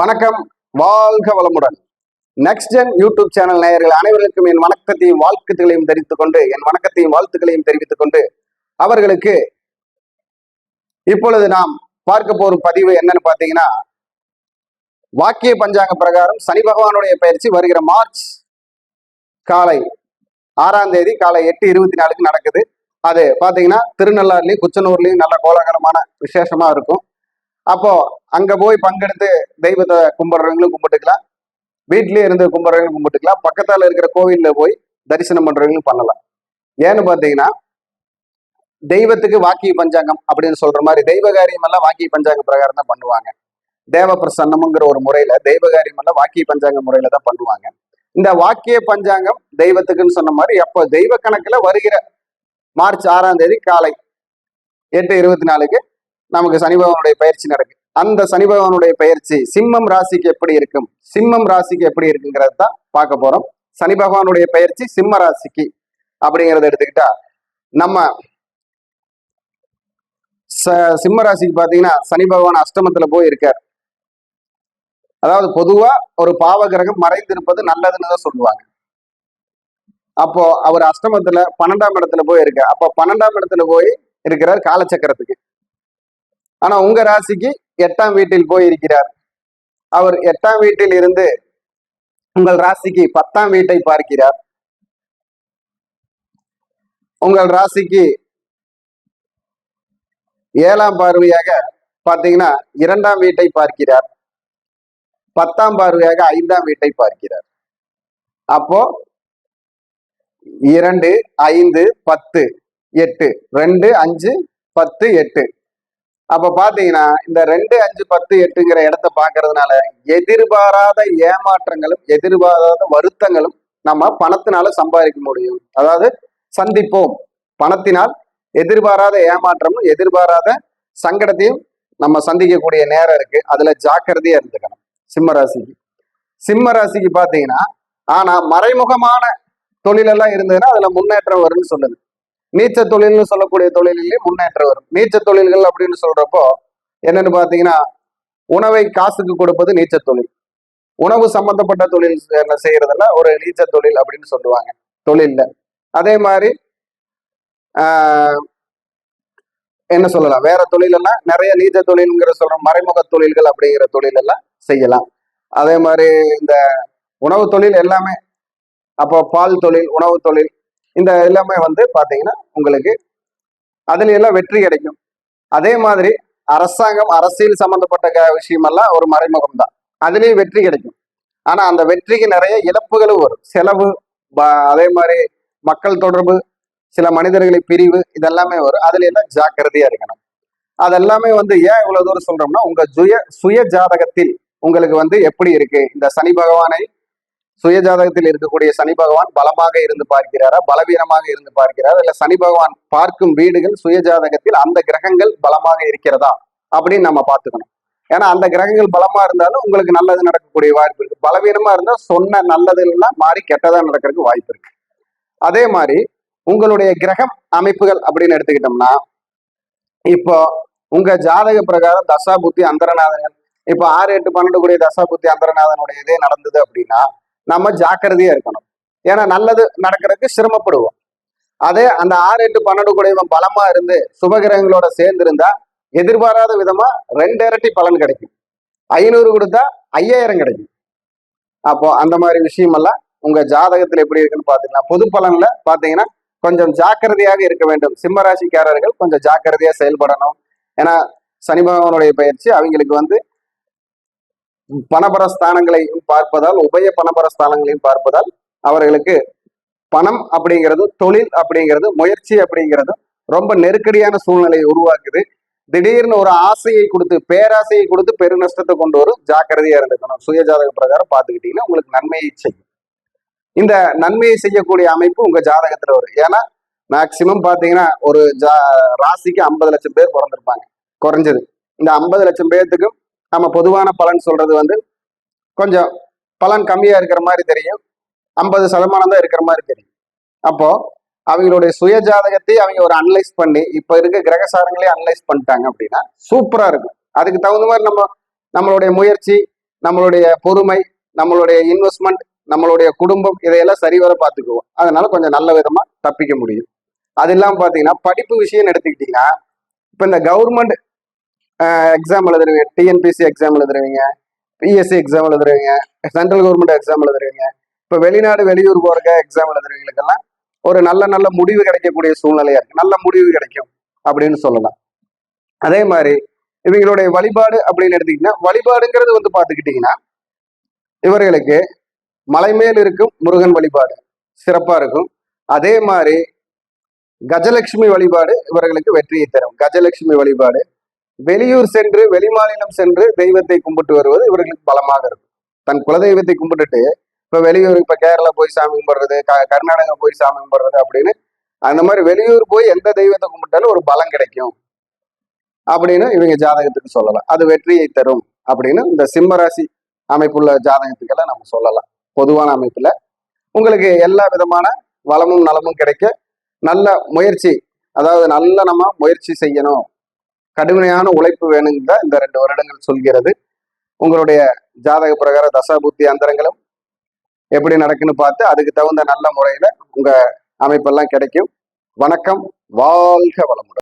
வணக்கம் வாழ்க வளமுடன். நெக்ஸ்ட் ஜென் யூடியூப் சேனல் நேயர்கள் அனைவருக்கும் என் வணக்கத்தையும் வாழ்த்துக்களையும் தெரிவித்துக் கொண்டு என் வணக்கத்தையும் வாழ்த்துக்களையும் தெரிவித்துக் கொண்டு அவர்களுக்கு இப்பொழுது நாம் பார்க்க போகும் பதிவு என்னன்னு பார்த்தீங்கன்னா வாக்கிய பஞ்சாங்க பிரகாரம் சனி பகவானுடைய பயிற்சி வருகிற மார்ச் காலை ஆறாம் தேதி காலை எட்டு இருபத்தி நாலுக்கு நடக்குது. அது பார்த்தீங்கன்னா திருநள்ளாறுலையும் குச்சனூர்லையும் நல்ல கோலாகலமான விசேஷமா இருக்கும். அப்போ அங்க போய் பங்கெடுத்து தெய்வத்தை கும்பிடுறவங்களும் கும்பிட்டுக்கலாம். வீட்லயே இருந்து கும்பிடுறவங்களும் கும்பிட்டுக்கலாம். பக்கத்தால இருக்கிற கோவில்ல போய் தரிசனம் பண்றவங்களும் பண்ணலாம். ஏன்னு பாத்தீங்கன்னா தெய்வத்துக்கு வாக்கிய பஞ்சாங்கம் அப்படின்னு சொல்ற மாதிரி தெய்வ காரியம் எல்லாம் வாக்கிய பஞ்சாங்க பிரகாரம் தான் பண்ணுவாங்க. தேவ பிரசன்னம்ங்கிற ஒரு முறையில தெய்வ காரியம் எல்லாம் வாக்கிய பஞ்சாங்க முறையில தான் பண்ணுவாங்க. இந்த வாக்கிய பஞ்சாங்கம் தெய்வத்துக்குன்னு சொன்ன மாதிரி அப்போ தெய்வ கணக்குல வருகிற மார்ச் ஆறாம் தேதி காலை எட்டு இருபத்தி நாலுக்கு நமக்கு சனி பகவானுடைய பயிற்சி நடக்கு அந்த சனி பகவானுடைய பயிற்சி சிம்மம் ராசிக்கு எப்படி இருக்கும்? சிம்மம் ராசிக்கு எப்படி இருக்குங்கிறது தான் பார்க்க போறோம். சனி பகவானுடைய பயிற்சி சிம்ம ராசிக்கு அப்படிங்கறத எடுத்துக்கிட்டா நம்ம ச- சிம்ம ராசிக்கு பாத்தீங்கன்னா சனி பகவான் அஷ்டமத்துல போய் இருக்கார் அதாவது பொதுவா ஒரு பாவ கிரகம் மறைந்திருப்பது நல்லதுன்னு தான் சொல்லுவாங்க. அப்போ அவர் அஷ்டமத்துல பன்னெண்டாம் இடத்துல போய் இருக்கார் அப்போ பன்னெண்டாம் இடத்துல போய் இருக்கிறார் காலச்சக்கரத்துக்கு. ஆனா உங்க ராசிக்கு எட்டாம் வீட்டில் போயிருக்கிறார். அவர் எட்டாம் வீட்டில் இருந்து உங்கள் ராசிக்கு பத்தாம் வீட்டை பார்க்கிறார். உங்கள் ராசிக்கு ஏழாம் பார்வையாக பார்த்தீங்கன்னா இரண்டாம் வீட்டை பார்க்கிறார். பத்தாம் பார்வையாக ஐந்தாம் வீட்டை பார்க்கிறார். அப்போ இரண்டு ஐந்து பத்து எட்டு ரெண்டு அஞ்சு பத்து எட்டு. அப்ப பாத்தீங்கன்னா இந்த ரெண்டு அஞ்சு பத்து எட்டுங்கிற இடத்த பாக்குறதுனால எதிர்பாராத ஏமாற்றங்களும் எதிர்பாராத வருத்தங்களும் நம்ம பணத்தினால சம்பாதிக்க முடியும். அதாவது சந்திப்போம். பணத்தினால் எதிர்பாராத ஏமாற்றமும் எதிர்பாராத சங்கடத்தையும் நம்ம சந்திக்கக்கூடிய நேரம் இருக்கு. அதுல ஜாக்கிரதையா இருந்துக்கணும். சிம்ம ராசிக்கு. சிம்ம ராசிக்கு பாத்தீங்கன்னா ஆனா மறைமுகமான தொழிலெல்லாம் இருந்ததுன்னா அதுல முன்னேற்றம் வரும்னு சொல்லுது. நீச்ச தொழில்னு சொல்லக்கூடிய தொழிலிலே முன்னேற்றம் வரும். நீச்ச தொழில்கள் அப்படின்னு சொல்றப்போ என்னன்னு பாத்தீங்கன்னா உணவை காசுக்கு கொடுப்பது நீச்ச தொழில். உணவு சம்பந்தப்பட்ட தொழில் என்ன செய்யறதெல்லாம் ஒரு நீச்ச தொழில் அப்படின்னு சொல்லுவாங்க தொழில்ல. அதே மாதிரி ஆஹ், என்ன சொல்லலாம் வேற தொழில் எல்லாம் நிறைய நீச்ச தொழில்ங்கிற சொல்ற மறைமுக தொழில்கள் அப்படிங்கிற தொழில் எல்லாம் செய்யலாம். அதே மாதிரி இந்த உணவு தொழில் எல்லாமே அப்போ பால் தொழில் உணவு தொழில் இந்த எல்லாமே வந்து பார்த்தீங்கன்னா உங்களுக்கு அதுல எல்லாம் வெற்றி கிடைக்கும். அதே மாதிரி அரசாங்கம் அரசியல் சம்பந்தப்பட்ட விஷயமெல்லாம் ஒரு மறைமுகம் தான். அதுலேயும் வெற்றி கிடைக்கும். ஆனா அந்த வெற்றிக்கு நிறைய இழப்புகளும் வரும். செலவு ப- அதே மாதிரி மக்கள் தொடர்பு சில மனிதர்களை பிரிவு இதெல்லாமே வரும். அதுல எல்லாம் ஜாக்கிரதையா இருக்கணும். அதெல்லாமே வந்து ஏன் இவ்வளவு தூரம் சொல்றோம்னா உங்க சுய சுய ஜாதகத்தில் உங்களுக்கு வந்து எப்படி இருக்கு? இந்த சனி பகவானை சுயஜாதகத்தில் இருக்கக்கூடிய சனி பகவான் பலமாக இருந்து பார்க்கிறாரா? பலவீனமாக இருந்து பார்க்கிறாரா? இல்ல சனி பகவான் பார்க்கும் வீடுகள் சுயஜாதகத்தில் அந்த கிரகங்கள் பலமாக இருக்கிறதா? அப்படின்னு நம்ம பார்த்துக்கணும். ஏன்னா அந்த கிரகங்கள் பலமா இருந்தாலும் உங்களுக்கு நல்லது நடக்கக்கூடிய வாய்ப்பு இருக்கு. பலவீனமா இருந்தா சொன்ன நல்லது எல்லாம் மாறி கெட்டதா நடக்கிறதுக்கு வாய்ப்பு இருக்கு. அதே மாதிரி உங்களுடைய கிரகம் அமைப்புகள் அப்படின்னு எடுத்துக்கிட்டோம்னா இப்போ உங்க ஜாதக பிரகாரம் தசா புத்தி அந்தரநாதன். இப்போ ஆறு எட்டு பன்னெண்டு கூடிய தசா புத்தி அந்தரநாதனுடைய இதே நடந்தது அப்படின்னா நம்ம ஜாக்கிரதையா இருக்கணும். ஏன்னா நல்லது நடக்கிறதுக்கு சிரமப்படுவோம். அதே அந்த ஆறு எட்டு பன்னெண்டு கூடியவன் பலமா இருந்து சுபகிரகங்களோட சேர்ந்து இருந்தா எதிர்பாராத விதமா ரெண்டு இரட்டி பலன் கிடைக்கும். ஐநூறு கொடுத்தா ஐயாயிரம் கிடைக்கும். அப்போ அந்த மாதிரி விஷயமெல்லாம் உங்க ஜாதகத்துல எப்படி இருக்குன்னு பாத்தீங்கன்னா பொது பலன்ல பாத்தீங்கன்னா கொஞ்சம் ஜாக்கிரதையாக இருக்க வேண்டும். சிம்ம ராசிக்காரர்கள் கொஞ்சம் ஜாக்கிரதையா செயல்படணும். ஏன்னா சனி பகவானுடைய பயிற்சி அவங்களுக்கு வந்து பணபர ஸ்தானங்களையும் பார்ப்பதால் உபய பணபர ஸ்தானங்களையும் பார்ப்பதால் அவர்களுக்கு பணம் அப்படிங்கிறது தொழில் அப்படிங்கிறது முயற்சி அப்படிங்கிறது ரொம்ப நெருக்கடியான சூழ்நிலையை உருவாக்குது. திடீர்னு ஒரு ஆசையை கொடுத்து பேராசையை கொடுத்து பெருநஷ்டத்தை கொண்டு வரும் ஜாக்கிரதையா இருந்துக்கணும். சுயஜாதக பிரகாரம் பார்த்துக்கிட்டீங்கன்னா உங்களுக்கு நன்மையை செய்யும். இந்த நன்மையை செய்யக்கூடிய அமைப்பு உங்க ஜாதகத்துல வரும். ஏன்னா மேக்சிமம் பாத்தீங்கன்னா ஒரு ஜா ராசிக்கு ஐம்பது லட்சம் பேர் பிறந்திருப்பாங்க. குறைஞ்சது. இந்த ஐம்பது லட்சம் பேர்த்துக்கும் நம்ம பொதுவான பலன் சொல்றது வந்து கொஞ்சம் பலன் கம்மியா இருக்கிற மாதிரி தெரியும். ஐம்பது சதமானம் தான் இருக்கிற மாதிரி தெரியும். அப்போ அவங்களுடைய சுய ஜாதகத்தை அவங்க ஒரு அனலைஸ் பண்ணி இப்ப இருக்க கிரகசாரங்களே அனலைஸ் பண்ணிட்டாங்க அப்படின்னா சூப்பரா இருக்கும். அதுக்கு தகுந்த மாதிரி நம்ம நம்மளுடைய முயற்சி நம்மளுடைய பொறுமை நம்மளுடைய இன்வெஸ்ட்மெண்ட் நம்மளுடைய குடும்பம் இதையெல்லாம் சரிவர பார்த்துக்குவோம். அதனால கொஞ்சம் நல்ல விதமா தப்பிக்க முடியும். அது இல்லாம பாத்தீங்கன்னா படிப்பு விஷயம் எடுத்துக்கிட்டீங்கன்னா இப்ப இந்த கவர்மெண்ட் எக்ஸாம் எழுதுறீங்க டிஎன்பிசி எக்ஸாம் எழுதுறவங்க பிஎஸ்சி எக்ஸாம் எழுதுறீங்க சென்ட்ரல் கவர்மெண்ட் எக்ஸாம் எழுதுறீங்க இப்போ வெளிநாடு வெளியூர் போறக்க எக்ஸாம் எழுதுறவங்களுக்கெல்லாம் ஒரு நல்ல நல்ல முடிவு கிடைக்கக்கூடிய சூழ்நிலையா இருக்கு. நல்ல முடிவு கிடைக்கும் அப்படின்னு சொல்லலாம். அதே மாதிரி இவங்களுடைய வழிபாடு அப்படின்னு எடுத்துக்கிட்டீங்கன்னா வழிபாடுங்கிறது வந்து பார்த்துக்கிட்டிங்கன்னா இவர்களுக்கு மலை மேல் இருக்கும் முருகன் வழிபாடு சிறப்பாக இருக்கும். அதே மாதிரி கஜலட்சுமி வழிபாடு இவர்களுக்கு வெற்றியை தரும். கஜலட்சுமி வழிபாடு வெளியூர் சென்று வெளிமாநிலம் சென்று தெய்வத்தை கும்பிட்டு வருவது இவர்களுக்கு பலமாக இருக்கும். தன் குலதெய்வத்தை கும்பிட்டுட்டு இப்ப வெளியூர் இப்ப கேரளா போய் சாமி கும்பிடுறது க- கர்நாடகா போய் சாமி கும்பிடுறது அப்படின்னு அந்த மாதிரி வெளியூர் போய் எந்த தெய்வத்தை கும்பிட்டாலும் ஒரு பலம் கிடைக்கும் அப்படின்னு இவங்க ஜாதகத்துக்கு சொல்லலாம். அது வெற்றியை தரும் அப்படின்னு இந்த சிம்மராசி அமைப்புள்ள ஜாதகத்துக்கெல்லாம் நம்ம சொல்லலாம். பொதுவான அமைப்புல. உங்களுக்கு எல்லா விதமான வளமும் நலமும் கிடைக்க நல்ல முயற்சி அதாவது நல்ல நம்ம முயற்சி செய்யணும். கடுமையான உழைப்பு வேணுங்க இந்த ரெண்டு வருடங்கள் சொல்கிறது. உங்களுடைய ஜாதக பிரகார தசாபுத்தி அந்தரங்களும் எப்படி நடக்குன்னு பார்த்து அதுக்கு தகுந்த நல்ல முறையில உங்க அமைப்பெல்லாம் கிடைக்கும். வணக்கம் வாழ்க வளமுடன்.